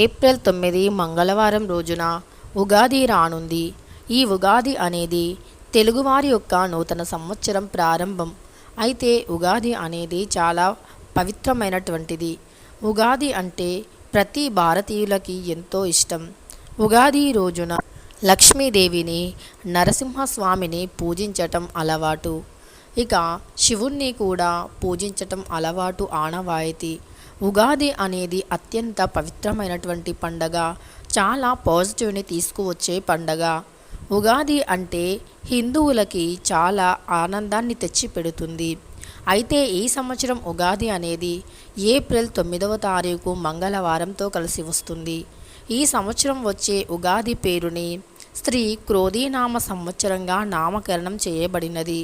April తొమ్మిది మంగళవారం రోజున ఉగాది రానుంది. ఈ ఉగాది అనేది తెలుగువారి యొక్క నూతన సంవత్సరం ప్రారంభం. అయితే ఉగాది అనేది చాలా పవిత్రమైనటువంటిది. ఉగాది అంటే ప్రతి భారతీయులకి ఎంతో ఇష్టం. ఉగాది రోజున లక్ష్మీదేవిని నరసింహస్వామిని పూజించటం అలవాటు. ఇక శివుణ్ణి కూడా పూజించటం అలవాటు ఆనవాయితీ. ఉగాది అనేది అత్యంత పవిత్రమైనటువంటి పండగ చాలా పాజిటివ్ని తీసుకువచ్చే పండగ. ఉగాది అంటే హిందువులకి చాలా ఆనందాన్ని తెచ్చిపెడుతుంది. అయితే ఈ సంవత్సరం ఉగాది అనేది ఏప్రిల్ తొమ్మిదవ తారీఖు మంగళవారంతో కలిసి వస్తుంది. ఈ సంవత్సరం వచ్చే ఉగాది పేరుని స్త్రీ క్రోధీనామ సంవత్సరంగా నామకరణం చేయబడినది.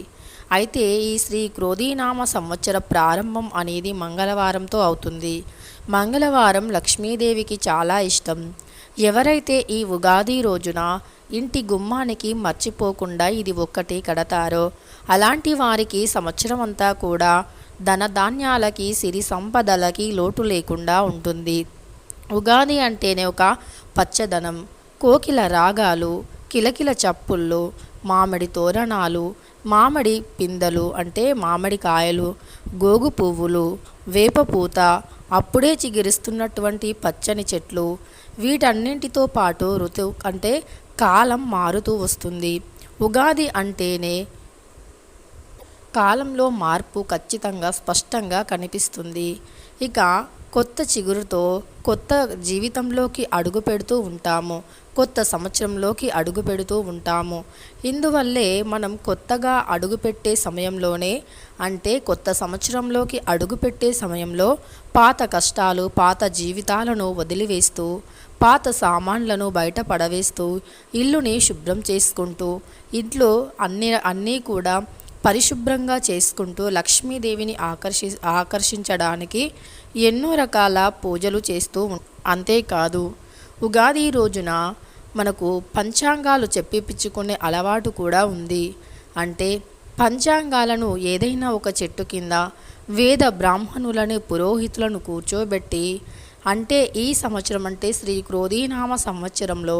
అయితే ఈ శ్రీ క్రోధీనామ సంవత్సర ప్రారంభం అనేది మంగళవారంతో అవుతుంది. మంగళవారం లక్ష్మీదేవికి చాలా ఇష్టం. ఎవరైతే ఈ ఉగాది రోజున ఇంటి గుమ్మానికి మర్చిపోకుండా ఇది ఒక్కటి కడతారో అలాంటి వారికి సంవత్సరం అంతా కూడా ధనధాన్యాలకి సిరి సంపదలకి లోటు లేకుండా ఉంటుంది. ఉగాది అంటేనే ఒక పచ్చదనం. కోకిల రాగాలు కిలకిల చప్పుళ్ళు మామిడి తోరణాలు మామిడి పిందెలు అంటే మామిడి కాయలు గోగు పువ్వులు వేపపూత అప్పుడే చిగురిస్తున్నటువంటి పచ్చని చెట్లు వీటన్నింటితో పాటు ఋతువు అంటే కాలం మారుతూ వస్తుంది. ఉగాది అంటేనే కాలంలో మార్పు ఖచ్చితంగా స్పష్టంగా కనిపిస్తుంది. ఇక కొత్త చిగురుతో కొత్త జీవితంలోకి అడుగు పెడుతూ ఉంటాము. కొత్త సంవత్సరంలోకి అడుగు పెడుతూ ఉంటాము. ఇందువల్లే మనం కొత్తగా అడుగుపెట్టే సమయంలోనే అంటే కొత్త సంవత్సరంలోకి అడుగుపెట్టే సమయంలో పాత కష్టాలు పాత జీవితాలను వదిలివేస్తూ పాత సామాన్లను బయట పడవేస్తూ ఇల్లుని శుభ్రం చేసుకుంటూ ఇంట్లో అన్ని అన్నీ కూడా పరిశుభ్రంగా చేసుకుంటూ లక్ష్మీదేవిని ఆకర్షి ఆకర్షించడానికి ఎన్నో రకాల పూజలు చేస్తూ ఉం- అంతేకాదు ఉగాది రోజున మనకు పంచాంగాలు చెప్పిపించుకునే అలవాటు కూడా ఉంది. అంటే పంచాంగాలను ఏదైనా ఒక చెట్టు కింద వేద బ్రాహ్మణులని పురోహితులను కూర్చోబెట్టి అంటే ఈ సంవత్సరం అంటే శ్రీ క్రోధీనామ సంవత్సరంలో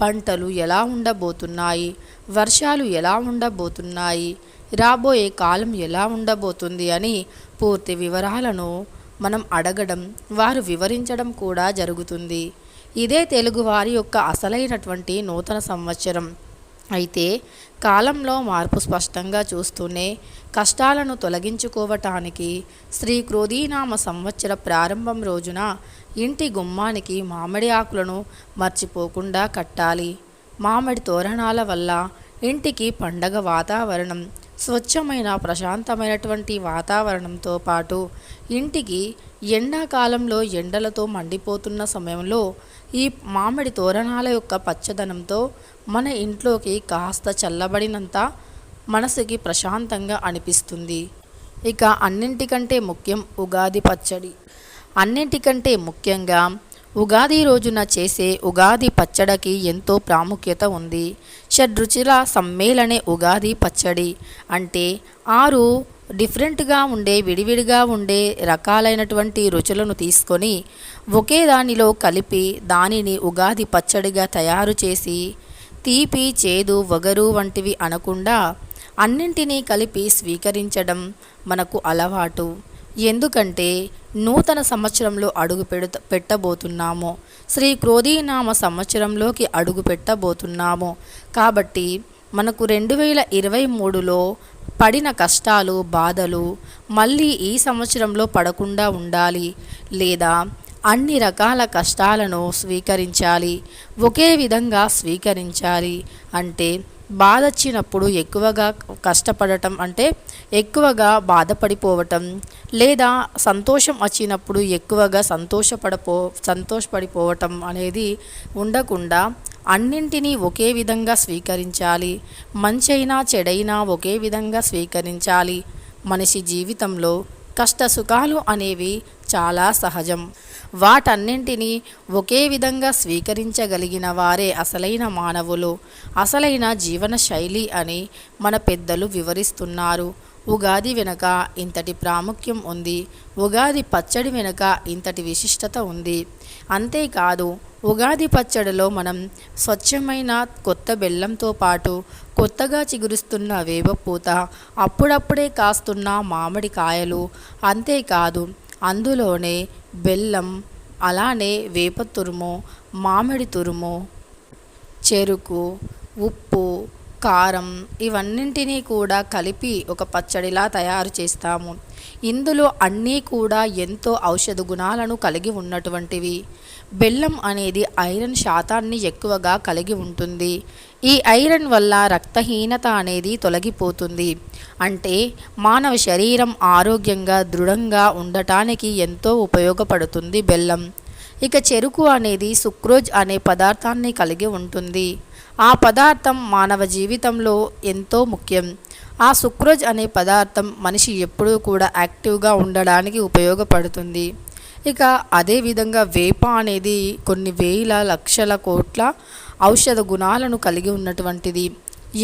పంటలు ఎలా ఉండబోతున్నాయి వర్షాలు ఎలా ఉండబోతున్నాయి రాబోయే కాలం ఎలా ఉండబోతుంది అని పూర్తి వివరాలను మనం అడగడం వారు వివరించడం కూడా జరుగుతుంది. ఇదే తెలుగువారి యొక్క అసలైనటువంటి నూతన సంవత్సరం. అయితే కాలంలో మార్పు స్పష్టంగా చూస్తూనే కష్టాలను తొలగించుకోవటానికి శ్రీ క్రోధీనామ సంవత్సర ప్రారంభం రోజున ఇంటి గుమ్మానికి మామిడి ఆకులను మర్చిపోకుండా కట్టాలి. మామిడి తోరణాల వల్ల ఇంటికి పండగ వాతావరణం స్వచ్ఛమైన ప్రశాంతమైనటువంటి వాతావరణంతో పాటు ఇంటికి ఎండాకాలంలో ఎండలతో మండిపోతున్న సమయంలో ఈ మామిడి తోరణాల యొక్క పచ్చదనంతో మన ఇంట్లోకి కాస్త చల్లబడినంత మనసుకి ప్రశాంతంగా అనిపిస్తుంది. ఇక అన్నింటికంటే ముఖ్యం ఉగాది పచ్చడి. అన్నింటికంటే ముఖ్యంగా ఉగాది రోజున చేసే ఉగాది పచ్చడికి ఎంతో ప్రాముఖ్యత ఉంది. షడ్రుచుల సమ్మేళనే ఉగాది పచ్చడి అంటే ఆరు డిఫరెంట్గా ఉండే విడివిడిగా ఉండే రకాలైనటువంటి రుచులను తీసుకొని ఒకే దానిలో కలిపి దానిని ఉగాది పచ్చడిగా తయారు చేసి తీపి చేదు వగరు వంటివి అనకుండా అన్నింటినీ కలిపి స్వీకరించడం మనకు అలవాటు. ఎందుకంటే నూతన సంవత్సరంలో అడుగు పెడుత పెట్టబోతున్నాము. శ్రీ క్రోధీనామ సంవత్సరంలోకి అడుగు పెట్టబోతున్నాము. కాబట్టి మనకు రెండు వేల ఇరవై మూడులో పడిన కష్టాలు బాధలు మళ్ళీ ఈ సంవత్సరంలో పడకుండా ఉండాలి. లేదా అన్ని రకాల కష్టాలను స్వీకరించాలి. ఒకే విధంగా స్వీకరించాలి. అంటే బాధ వచ్చినప్పుడు ఎక్కువగా కష్టపడటం అంటే ఎక్కువగా బాధపడిపోవటం లేదా సంతోషం వచ్చినప్పుడు ఎక్కువగా సంతోషపడపో సంతోషపడిపోవటం అనేది ఉండకుండా అన్నింటినీ ఒకే విధంగా స్వీకరించాలి. మంచైనా చెడైనా ఒకే విధంగా స్వీకరించాలి. మనిషి జీవితంలో కష్ట సుఖాలు అనేవి చాలా సహజం. వాటన్నింటినీ ఒకే విధంగా స్వీకరించగలిగిన వారే అసలైన మానవులు అసలైన జీవన శైలి అని మన పెద్దలు వివరిస్తున్నారు. ఉగాది వెనుక ఇంతటి ప్రాముఖ్యం ఉంది. ఉగాది పచ్చడి వెనుక ఇంతటి విశిష్టత ఉంది. అంతేకాదు ఉగాది పచ్చడిలో మనం స్వచ్ఛమైన కొత్త బెల్లంతో పాటు కొత్తగా చిగురుస్తున్న వేపపూత అప్పుడప్పుడే కాస్తున్న మామిడి కాయలు అంతేకాదు అందులోనే బెల్లం అలానే వేప తురుము మామిడి తురుము చెరుకు ఉప్పు కారం ఇవన్నింటినీ కూడా కలిపి ఒక పచ్చడిలా తయారు చేస్తాము. ఇందులో అన్నీ కూడా ఎంతో ఔషధ గుణాలను కలిగి ఉన్నటువంటివి. బెల్లం అనేది ఐరన్ శాతాన్ని ఎక్కువగా కలిగి ఉంటుంది. ఈ ఐరన్ వల్ల రక్తహీనత అనేది తొలగిపోతుంది. అంటే మానవ శరీరం ఆరోగ్యంగా దృఢంగా ఉండటానికి ఎంతో ఉపయోగపడుతుంది బెల్లం. ఇక చెరుకు అనేది సుక్రోజ్ అనే పదార్థాన్ని కలిగి ఉంటుంది. ఆ పదార్థం మానవ జీవితంలో ఎంతో ముఖ్యం. ఆ సుక్రోజ్ అనే పదార్థం మనిషి ఎప్పుడూ కూడా యాక్టివ్గా ఉండడానికి ఉపయోగపడుతుంది. ఇక అదేవిధంగా వేప అనేది కొన్ని వేల లక్షల కోట్ల ఔషధ గుణాలను కలిగి ఉన్నటువంటిది.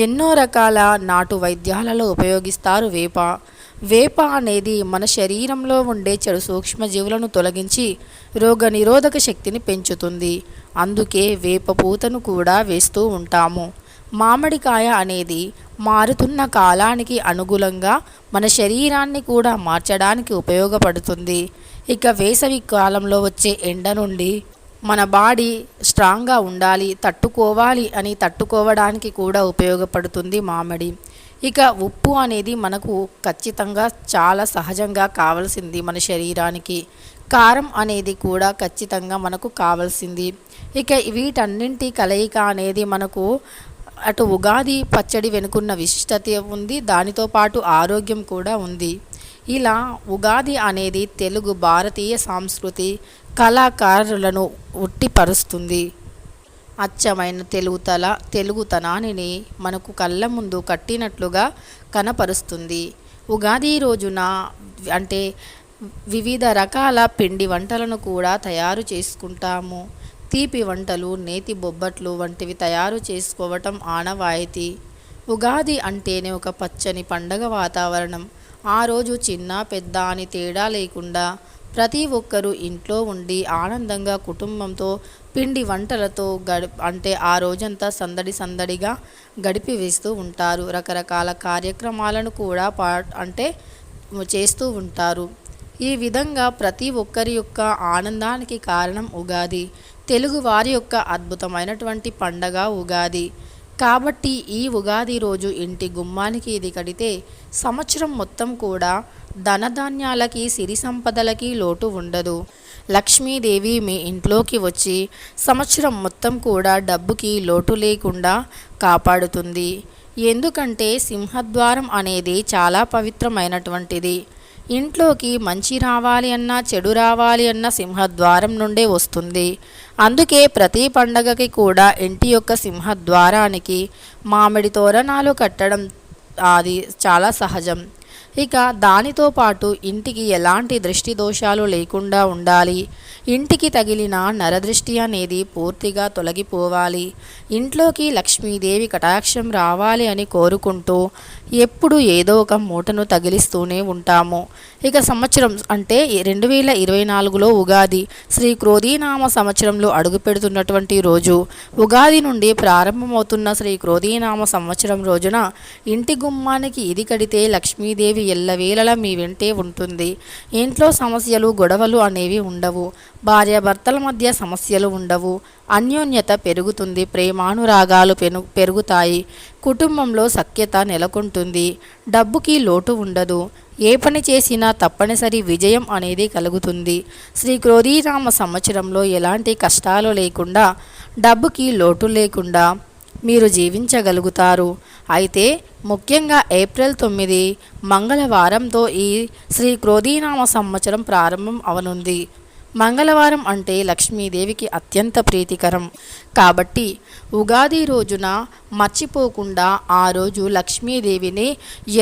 ఎన్నో రకాల నాటు వైద్యాలలో ఉపయోగిస్తారు వేప. వేప అనేది మన శరీరంలో ఉండే చెడు సూక్ష్మజీవులను తొలగించి రోగనిరోధక శక్తిని పెంచుతుంది. అందుకే వేప పూతను కూడా వేస్తూ ఉంటాము. మామిడికాయ అనేది మారుతున్న కాలానికి అనుగుణంగా మన శరీరాన్ని కూడా మార్చడానికి ఉపయోగపడుతుంది. ఇక వేసవి కాలంలో వచ్చే ఎండ నుండి మన బాడీ స్ట్రాంగ్గా ఉండాలి తట్టుకోవాలి అని తట్టుకోవడానికి కూడా ఉపయోగపడుతుంది మామిడి. ఇక ఉప్పు అనేది మనకు ఖచ్చితంగా చాలా సహజంగా కావాల్సింది మన శరీరానికి. కారం అనేది కూడా ఖచ్చితంగా మనకు కావాల్సింది. ఇక వీటన్నింటి కలయిక అనేది మనకు అటు ఉగాది పచ్చడి వెనుకున్న విశిష్టత ఉంది దానితో పాటు ఆరోగ్యం కూడా ఉంది. ఇలా ఉగాది అనేది తెలుగు భారతీయ సంస్కృతి కళాకారులను ఉట్టిపరుస్తుంది. అచ్చమైన తెలుగుతల తెలుగుతనాన్ని మనకు కళ్ళ ముందు కట్టినట్లుగా కనపరుస్తుంది. ఉగాది రోజున అంటే వివిధ రకాల పిండి వంటలను కూడా తయారు చేసుకుంటాము. తీపి వంటలు నేతి బొబ్బట్లు వంటివి తయారు చేసుకోవటం ఆనవాయితీ. ఉగాది అంటేనే ఒక పచ్చని పండగ వాతావరణం. ఆ రోజు చిన్న పెద్ద అని తేడా లేకుండా ప్రతి ఒక్కరూ ఇంట్లో ఉండి ఆనందంగా కుటుంబంతో పిండి వంటలతో గడి అంటే ఆ రోజంతా సందడి సందడిగా గడిపి వేస్తూ ఉంటారు. రకరకాల కార్యక్రమాలను కూడా పా అంటే చేస్తూ ఉంటారు. ఈ విధంగా ప్రతి ఒక్కరి యొక్క ఆనందానికి కారణం ఉగాది. తెలుగు వారి యొక్క అద్భుతమైనటువంటి పండగ ఉగాది. కాబట్టి ఈ ఉగాది రోజు ఇంటి గుమ్మానికి ఇది కడితే సంవత్సరం మొత్తం కూడా ధనధాన్యాలకి సిరి సంపదలకి లోటు ఉండదు. లక్ష్మీదేవి మీ ఇంట్లోకి వచ్చి సంవత్సరం మొత్తం కూడా డబ్బుకి లోటు లేకుండా కాపాడుతుంది. ఎందుకంటే సింహద్వారం అనేది చాలా పవిత్రమైనటువంటిది. ఇంట్లోకి మంచి రావాలి అన్నా చెడు రావాలి అన్న సింహద్వారం నుండే వస్తుంది. అందుకే ప్రతి పండగకి కూడా ఇంటి యొక్క సింహద్వారానికి మామిడి తోరణాలు కట్టడం అది చాలా సహజం. ఇక దానితో పాటు ఇంటికి ఎలాంటి దృష్టి దోషాలు లేకుండా ఉండాలి. ఇంటికి తగిలిన నరదృష్టి అనేది పూర్తిగా తొలగిపోవాలి. ఇంట్లోకి లక్ష్మీదేవి కటాక్షం రావాలి అని కోరుకుంటూ ఎప్పుడు ఏదో ఒక మూటను తగిలిస్తూనే ఉంటాము. ఇక సంవత్సరం అంటే రెండు వేల ఇరవై నాలుగులో ఉగాది శ్రీ క్రోధీనామ సంవత్సరంలో అడుగు పెడుతున్నటువంటి రోజు. ఉగాది నుండి ప్రారంభమవుతున్న శ్రీ క్రోధీనామ సంవత్సరం రోజున ఇంటి గుమ్మానికి ఇది కడితే లక్ష్మీదేవి ఎల్లవేళలా మీ వెంటే ఉంటుంది. ఇంట్లో సమస్యలు గొడవలు అనేవి ఉండవు. భార్యాభర్తల మధ్య సమస్యలు ఉండవు. అన్యోన్యత పెరుగుతుంది ప్రేమానురాగాలు పెను పెరుగుతాయి కుటుంబంలో సఖ్యత నెలకొంటుంది డబ్బుకి లోటు ఉండదు ఏ పని చేసినా తప్పనిసరి విజయం అనేది కలుగుతుంది. శ్రీ క్రోధీరామ సంవత్సరంలో ఎలాంటి కష్టాలు లేకుండా డబ్బుకి లోటు లేకుండా మీరు జీవించగలుగుతారు. అయితే ముఖ్యంగా ఏప్రిల్ తొమ్మిది మంగళవారంతో ఈ శ్రీ క్రోధీనామ సంవత్సరం ప్రారంభం అవనుంది. మంగళవారం అంటే లక్ష్మీదేవికి అత్యంత ప్రీతికరం. కాబట్టి ఉగాది రోజున మర్చిపోకుండా ఆ రోజు లక్ష్మీదేవిని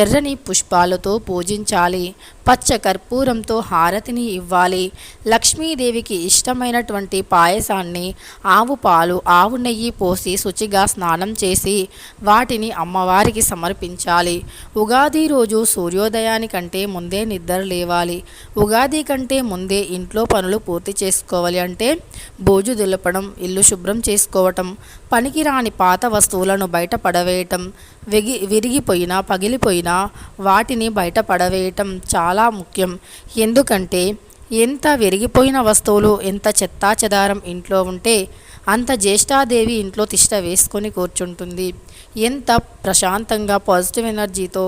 ఎర్రని పుష్పాలతో పూజించాలి పచ్చ కర్పూరంతో హారతిని ఇవ్వాలి. లక్ష్మీదేవికి ఇష్టమైనటువంటి పాయసాన్ని ఆవు పాలు ఆవు నెయ్యి పోసి శుచిగా స్నానం చేసి వాటిని అమ్మవారికి సమర్పించాలి. ఉగాది రోజు సూర్యోదయానికంటే ముందే నిద్ర లేవాలి. ఉగాది కంటే ముందే ఇంట్లో పనులు పూర్తి చేసుకోవాలి అంటే బోజు దులపడం ఇల్లు శుభ్రం చేసి తీసుకోవటం పనికిరాని పాత వస్తువులను బయట పడవేయటం విగి విరిగిపోయినా పగిలిపోయినా వాటిని బయట పడవేయటం చాలా ముఖ్యం. ఎందుకంటే ఎంత విరిగిపోయిన వస్తువులు ఎంత చెత్తా చెదారం ఇంట్లో ఉంటే అంత జ్యేష్ఠాదేవి ఇంట్లో తిష్ట వేసుకొని కూర్చుంటుంది. ఎంత ప్రశాంతంగా పాజిటివ్ ఎనర్జీతో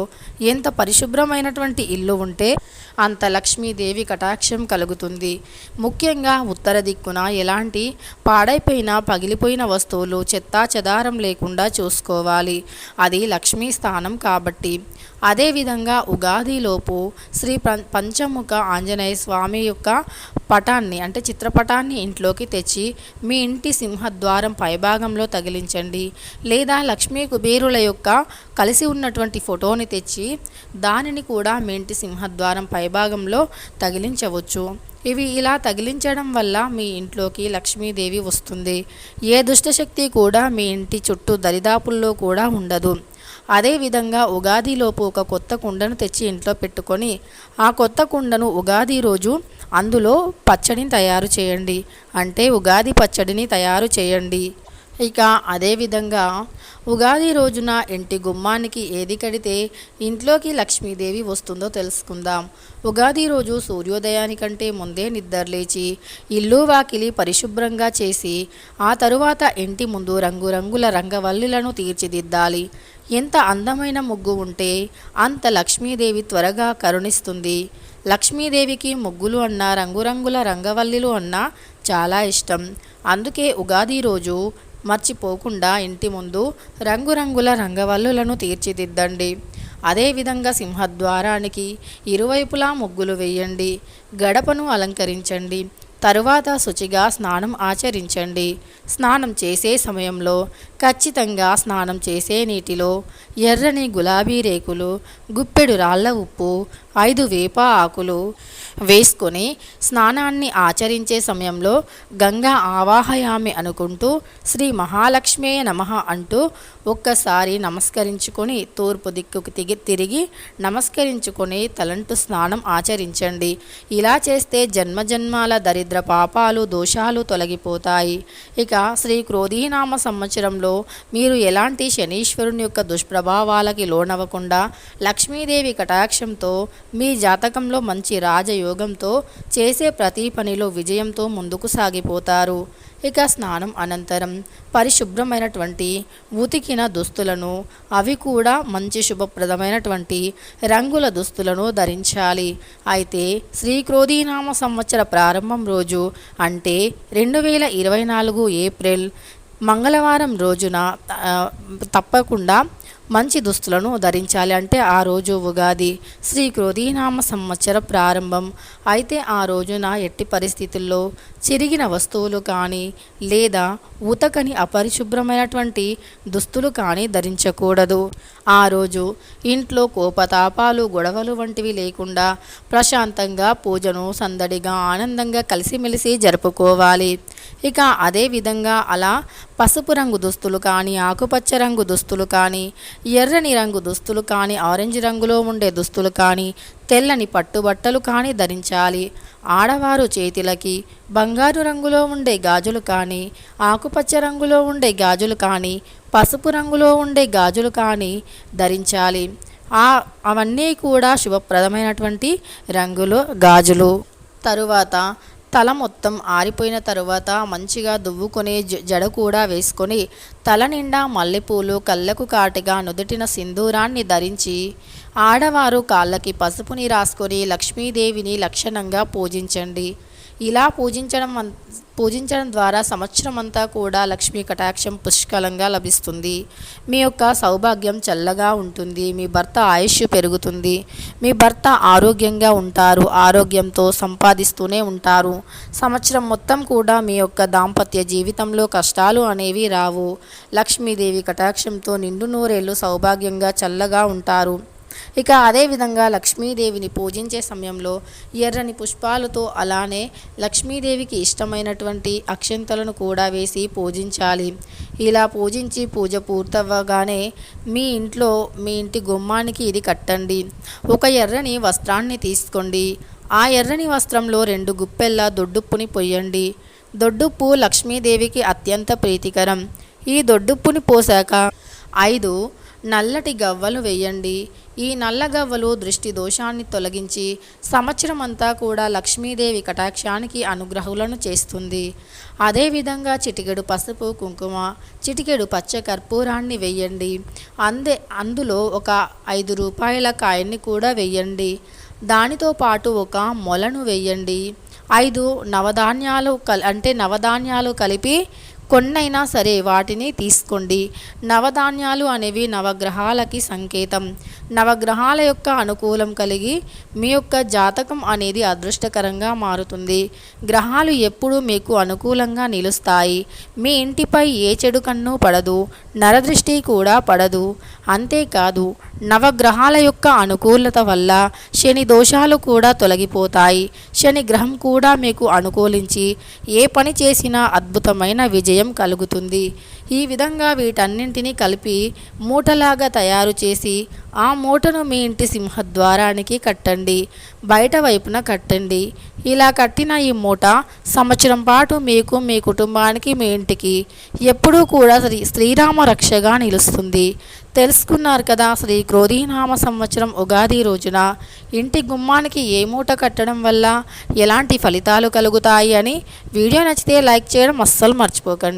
ఎంత పరిశుభ్రమైనటువంటి ఇల్లు ఉంటే అంత లక్ష్మీదేవి కటాక్షం కలుగుతుంది. ముఖ్యంగా ఉత్తర దిక్కున ఎలాంటి పాడైపోయిన పగిలిపోయిన వస్తువులు చెత్తా చెదారం లేకుండా చూసుకోవాలి. అది లక్ష్మీ స్థానం కాబట్టి. అదేవిధంగా ఉగాదిలోపు శ్రీ పం- పంచముఖ ఆంజనేయ స్వామి యొక్క పటాన్ని అంటే చిత్రపటాన్ని ఇంట్లోకి తెచ్చి మీ ఇంటి సింహద్వారం పైభాగంలో తగిలించండి. లేదా లక్ష్మీ కుబేరుల యొక్క కలిసి ఉన్నటువంటి ఫోటోని తెచ్చి దానిని కూడా మీ ఇంటి సింహద్వారం పైభాగంలో తగిలించవచ్చు. ఇవి ఇలా తగిలించడం వల్ల మీ ఇంట్లోకి లక్ష్మీదేవి వస్తుంది. ఏ దుష్టశక్తి కూడా మీ ఇంటి చుట్టూ దరిదాపుల్లో కూడా ఉండదు. అదేవిధంగా ఉగాదిలోపు ఒక కొత్త కుండను తెచ్చి ఇంట్లో పెట్టుకొని ఆ కొత్త కుండను ఉగాది రోజు అందులో పచ్చడిని తయారు చేయండి. అంటే ఉగాది పచ్చడిని తయారు చేయండి. ఇక అదేవిధంగా ఉగాది రోజున ఇంటి గుమ్మానికి ఏది కడితే ఇంట్లోకి లక్ష్మీదేవి వస్తుందో తెలుసుకుందాం. ఉగాది రోజు సూర్యోదయానికంటే ముందే నిద్రలేచి ఇల్లు వాకిలి పరిశుభ్రంగా చేసి ఆ తరువాత ఇంటి ముందు రంగురంగుల రంగవల్లులను తీర్చిదిద్దాలి. ఎంత అందమైన ముగ్గు ఉంటే అంత లక్ష్మీదేవి త్వరగా కరుణిస్తుంది. లక్ష్మీదేవికి ముగ్గులు అన్నా రంగురంగుల రంగవల్లిలు అన్నా చాలా ఇష్టం. అందుకే ఉగాది రోజు మర్చిపోకుండా ఇంటి ముందు రంగురంగుల రంగవల్లులను తీర్చిదిద్దండి. అదేవిధంగా సింహద్వారానికి ఇరువైపులా ముగ్గులు వేయండి. గడపను అలంకరించండి. తరువాత శుచిగా స్నానం ఆచరించండి. స్నానం చేసే సమయంలో ఖచ్చితంగా స్నానం చేసే నీటిలో ఎర్రని గులాబీ రేకులు గుప్పెడు రాళ్ళ ఉప్పు ఐదు వేప ఆకులు వేసుకొని స్నానాన్ని ఆచరించే సమయంలో గంగా ఆవాహయామి అనుకుంటూ శ్రీ మహాలక్ష్మే నమః అంటూ ఒక్కసారి నమస్కరించుకొని తూర్పు దిక్కుకు తిగి తిరిగి నమస్కరించుకొని తలంటు స్నానం ఆచరించండి. ఇలా చేస్తే జన్మజన్మాల దరిద్ర పాపాలు దోషాలు తొలగిపోతాయి. ఇక శ్రీ క్రోధీనామ సంవత్సరంలో మీరు ఎలాంటి శనీశ్వరుని యొక్క దుష్ప్రభావాలకి లోనవ్వకుండా లక్ష్మీదేవి కటాక్షంతో మీ జాతకంలో మంచి రాజయోగంతో చేసే ప్రతి పనిలో విజయంతో ముందుకు సాగిపోతారు. ఇక స్నానం అనంతరం పరిశుభ్రమైనటువంటి ఉతికిన దుస్తులను అవి కూడా మంచి శుభప్రదమైనటువంటి రంగుల దుస్తులను ధరించాలి. అయితే శ్రీ క్రోధీనామ సంవత్సర ప్రారంభం రోజు అంటే రెండు వేల ఇరవై నాలుగు ఏప్రిల్ మంగళవారం రోజున తప్పకుండా మంచి దుస్తులను ధరించాలి. అంటే ఆ రోజు ఉగాది శ్రీ క్రోధీనామ సంవత్సర ప్రారంభం. అయితే ఆ రోజున ఎట్టి పరిస్థితుల్లో చిరిగిన వస్తువులు కానీ లేదా ఉతకని అపరిశుభ్రమైనటువంటి దుస్తులు కానీ ధరించకూడదు. ఆ రోజు ఇంట్లో కోపతాపాలు గొడవలు వంటివి లేకుండా ప్రశాంతంగా పూజను సందడిగా ఆనందంగా కలిసిమెలిసి జరుపుకోవాలి. ఇక అదే విధంగా అలా పసుపు రంగు దుస్తులు కానీ ఆకుపచ్చ రంగు దుస్తులు కానీ ఎర్రని రంగు దుస్తులు కానీ ఆరెంజ్ రంగులో ఉండే దుస్తులు కానీ తెల్లని పట్టుబట్టలు కానీ ధరించాలి. ఆడవారు చేతులకి బంగారు రంగులో ఉండే గాజులు కానీ ఆకుపచ్చ రంగులో ఉండే గాజులు కానీ పసుపు రంగులో ఉండే గాజులు కానీ ధరించాలి. ఆ అవన్నీ కూడా శుభప్రదమైనటువంటి రంగులు గాజులు. తరువాత తల మొత్తం ఆరిపోయిన తరువాత మంచిగా దువ్వుకొని జ- జడ కూడా వేసుకొని తల నిండా మల్లెపూలు కళ్ళకు కాటిగా నుదుటిన సింధూరాన్ని ధరించి ఆడవారు కాళ్ళకి పసుపుని రాసుకొని లక్ష్మీదేవిని లక్షణంగా పూజించండి. ఇలా పూజించడం పూజించడం ద్వారా సంవత్సరం అంతా కూడా లక్ష్మీ కటాక్షం పుష్కలంగా లభిస్తుంది. మీ యొక్క సౌభాగ్యం చల్లగా ఉంటుంది. మీ భర్త ఆయుష్ పెరుగుతుంది. మీ భర్త ఆరోగ్యంగా ఉంటారు. ఆరోగ్యంతో సంపాదిస్తూనే ఉంటారు. సంవత్సరం మొత్తం కూడా మీ యొక్క దాంపత్య జీవితంలో కష్టాలు అనేవి రావు. లక్ష్మీదేవి కటాక్షంతో నిండు నూరేళ్ళు సౌభాగ్యంగా చల్లగా ఉంటారు. ఇక అదేవిధంగా లక్ష్మీదేవిని పూజించే సమయంలో ఎర్రని పుష్పాలతో అలానే లక్ష్మీదేవికి ఇష్టమైనటువంటి అక్షంతలను కూడా వేసి పూజించాలి. ఇలా పూజించి పూజ పూర్తవ్వగానే మీ ఇంట్లో మీ ఇంటి గుమ్మానికి ఇది కట్టండి. ఒక ఎర్రని వస్త్రాన్ని తీసుకోండి. ఆ ఎర్రని వస్త్రంలో రెండు గుప్పెల్ల దొడ్డుప్పుని పొయ్యండి. దొడ్డుప్పు లక్ష్మీదేవికి అత్యంత ప్రీతికరం. ఈ దొడ్డుప్పుని పోసాక ఐదు నల్లటి గవ్వలు వేయండి. ఈ నల్ల గవ్వలు దృష్టి దోషాన్ని తొలగించి సంవత్సరం అంతా కూడా లక్ష్మీదేవి కటాక్షానికి అనుగ్రహులను చేస్తుంది. అదేవిధంగా చిటికెడు పసుపు కుంకుమ చిటికెడు పచ్చ కర్పూరాన్ని వేయండి. అందే అందులో ఒక ఐదు రూపాయల కాయన్ని కూడా వేయండి. దానితో పాటు ఒక మొలను వేయండి. ఐదు నవధాన్యాలు కల్ అంటే నవధాన్యాలు కలిపి కొన్నైనా సరే వాటిని తీసుకోండి. నవధాన్యాలు అనేవి నవగ్రహాలకి సంకేతం. నవగ్రహాల యొక్క అనుకూలం కలిగి మీ యొక్క జాతకం అనేది అదృష్టకరంగా మారుతుంది. గ్రహాలు ఎప్పుడూ మీకు అనుకూలంగా నిలుస్తాయి. మీ ఇంటిపై ఏ చెడు కన్ను పడదు. నరదృష్టి కూడా పడదు. అంతేకాదు నవగ్రహాల యొక్క అనుకూలత వల్ల శని దోషాలు కూడా తొలగిపోతాయి. శని గ్రహం కూడా మీకు అనుకూలించి ఏ పని చేసినా అద్భుతమైన విజయం కలుగుతుంది. ఈ విధంగా వీటన్నింటినీ కలిపి మూటలాగా తయారు చేసి ఆ మూటను మీ ఇంటి సింహద్వారానికి కట్టండి. బయట వైపున కట్టండి. ఇలా కట్టిన ఈ మూట సంవత్సరం పాటు మీకు మీ కుటుంబానికి మీ ఇంటికి ఎప్పుడూ కూడా శ్రీ శ్రీరామ రక్షగా నిలుస్తుంది. తెలుసుకున్నారు కదా. శ్రీ క్రోధీనామ సంవత్సరం ఉగాది రోజున ఇంటి గుమ్మానికి ఏ మూట కట్టడం వల్ల ఎలాంటి ఫలితాలు కలుగుతాయి అని వీడియో నచ్చితే లైక్ చేయడం అస్సలు మర్చిపోకండి.